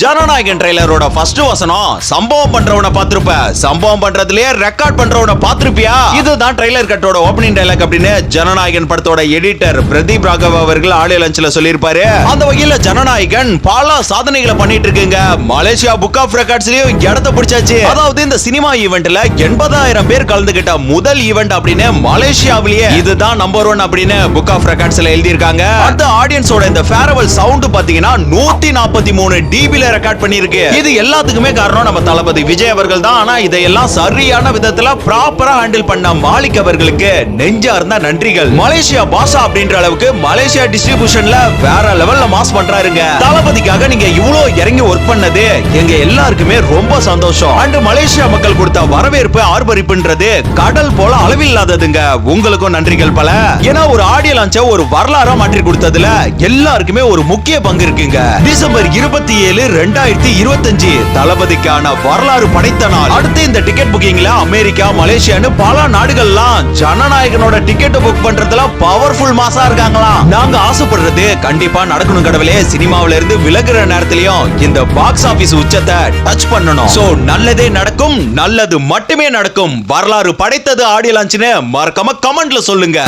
Jananayagan ட்ரெய்லரோட first வசனம் சம்பவம் பண்றவன பாத்திருப்ப சம்பவம் பண்றதுலயே ரெக்கார்ட் பண்றவன பாத்திருப்பியா இதுதான் ட்ரெய்லர் கட்டோட ஓப்பனிங் டைலாக் அப்படின்னு ஜனநாயகன் படத்தோட எடிட்டர் பிரதீப் ராகவ் அவர்கள் ஆடியோ லஞ்ச்ல சொல்லியிருப்பாரு. அந்த வகையில ஜனநாயகன் பல சாதனைகளை பண்ணிட்டு இருக்குங்க. மலேசியா புக் ஆஃப் ரெக்கார்ட்ஸ்லயும் இடத்த பிடிச்சாச்சு. அதாவது இந்த சினிமா ஈவெண்ட்ல எண்பதாயிரம் பேர் கலந்துகிட்ட முதல் ஈவெண்ட் அப்படின்னு மலேசியாவிலேயே இதுதான் நம்பர் ஒன் அப்படின்னு புக் ஆஃப் ரெக்கார்ட்ஸ்ல எழுதியிருக்காங்க. அந்த ஆடியன்ஸோட இந்த ஃபேரவல் சவுண்ட் பாத்தீங்கன்னா நூத்தி நாற்பத்தி மூணு டிபி டிபில ரெக்கார்ட் பண்ணிருக்கு இது எல்லாத்துக்குமே காரணம் நம்ம தளபதி விஜய் அவர்கள் தான். ஆனா இதையெல்லாம் சரியான விதத்துல ப்ராப்பரா ஹேண்டில் பண்ண மாலிக் அவர்களுக்கு நெஞ்சா இருந்தா நன்றிகள். மலேசியா பாஷா அப்படின்ற அளவுக்கு மலேசியா டிஸ்ட்ரிபியூஷன்ல வேற லெவல்ல மாஸ் பண்றாருங்க. தளபதிக்காக நீங்க இவ்வளவு இறங்கி ஒர்க் பண்ணது எங்க எல்லாருக்குமே ரொம்ப சந்தோஷம். அண்ட் மலேசியா மக்கள் கொடுத்த வரவேற்பு ஆர்ப்பரிப்புன்றது கடல் போல அளவில்லாததுங்க. உங்களுக்கும் நன்றிகள் பல. ஏன்னா ஒரு ஆடியோ லான்ச்ச ஒரு வரலாறா மாற்றி கொடுத்ததுல எல்லாருக்குமே ஒரு முக்கிய பங்கு இருக்குங்க. டிசம்பர் இருபத்தி ஏழு ரெண்டாயிரத்தி இருபத்தஞ்சு தளபதிக்கான வரலாறு படைத்த நாள். அடுத்து இந்த டிக்கெட் புக்கிங்ல அமெரிக்கா மலேசியான்னு பல நாடுகள்லாம் ஜனநாயகனோட டிக்கெட் புக் பண்றதுல பவர்ஃபுல் மாசா இருக்காங்களாம் நாங்க ஆசைப்படுறது கண்டிப்பா நடக்கணும் கடவுளே. சினிமாவில இருந்து விலகுற நேரத்திலயும் இந்த பாக்ஸ் ஆபீஸ் உச்சத்தை டச் பண்ணணும். சோ நல்லதே நடக்கும் நல்லது மட்டுமே நடக்கும். வரலாறு படைத்தது ஆடியோ லான்ச்னு மறக்காம கமெண்ட்ல சொல்லுங்க.